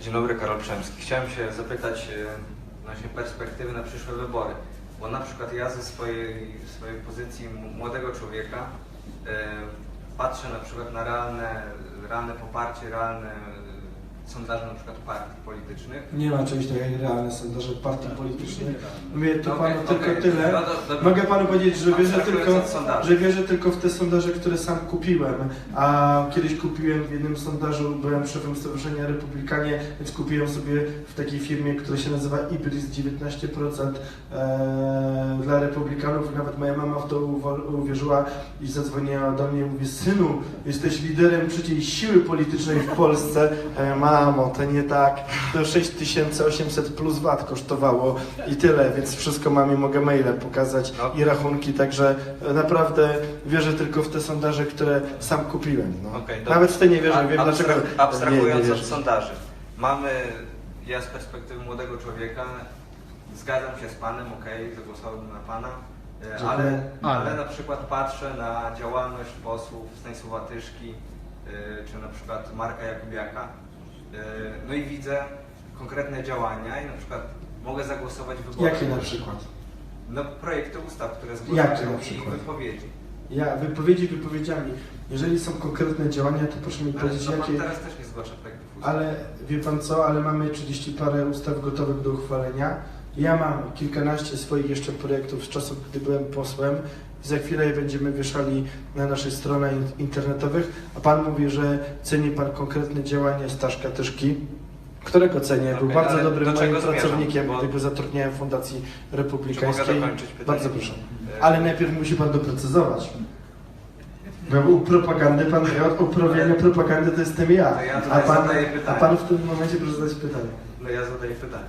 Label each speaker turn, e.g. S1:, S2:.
S1: Dzień dobry, Karol Przemski. Chciałem się zapytać e, właśnie perspektywy na przyszłe wybory. Bo na przykład ja ze swojej, swojej pozycji młodego człowieka e, patrzę na przykład na realne, realne poparcie, realne e, sondaże na przykład partii politycznych.
S2: Nie ma czegoś takiego jak realne sondaże partii politycznych. Mówię tu
S1: Okej,
S2: panu tylko tyle.
S1: No to- to-
S2: Mogę panu powiedzieć, że wierzę tylko, że wierzę tylko w te sondaże, które sam kupiłem. A kiedyś kupiłem w jednym sondażu, byłem szefem Stowarzyszenia Republikanie, więc kupiłem sobie w takiej firmie, która się nazywa Ibris 19% e, dla Republikanów. Nawet moja mama w to uwierzyła i zadzwoniła do mnie i mówi, synu, jesteś liderem trzeciej siły politycznej w Polsce. E, mamo, to nie tak. To 6800 plus VAT kosztowało i tyle, więc wszystko mamie mogę maile pokazać
S1: No.
S2: i rachunki, także naprawdę wierzę tylko w te sondaże, które sam kupiłem. No.
S1: Dobra.
S2: Nawet w te nie wierzę,
S1: A-
S2: wiem
S1: abstra-
S2: dlaczego
S1: Abstrahując
S2: nie, nie
S1: od sondaży. Mamy, ja z perspektywy młodego człowieka zgadzam się z Panem, okej, zagłosowałbym na Pana, e, ale, ale na przykład patrzę na działalność posłów Stanisława Tyszki, e, czy na przykład Marka Jakubiaka, no i widzę konkretne działania i na przykład mogę zagłosować w wyborach.
S2: Jakie na przykład?
S1: No projekty ustaw, które zgłaszają
S2: na
S1: i
S2: przykład?
S1: wypowiedzi.
S2: Ja, wypowiedzi wypowiedziami. Jeżeli są konkretne działania, to proszę mi
S1: Ale
S2: powiedzieć,
S1: no,
S2: jakie...
S1: teraz też nie zgłasza projektów ustaw.
S2: Ale wie pan co, ale mamy 30 parę ustaw gotowych do uchwalenia. Ja mam kilkanaście swoich jeszcze projektów z czasów, gdy byłem posłem. Za chwilę je będziemy wieszali na naszych stronach in- internetowych. A pan mówi, że ceni pan konkretne działania Staszka Tyszki, którego cenię. Był
S1: Okej,
S2: bardzo dobrym
S1: do
S2: moim pracownikiem,
S1: Bo-
S2: gdy go zatrudniałem w Fundacji Republikańskiej. Bardzo proszę. Ale najpierw musi pan doprecyzować. Bo u propagandy pan od uprawiania propagandy to jestem ja.
S1: Ja
S2: A pan, a pan w tym momencie proszę zadać pytanie.
S1: No ja zadaję pytanie.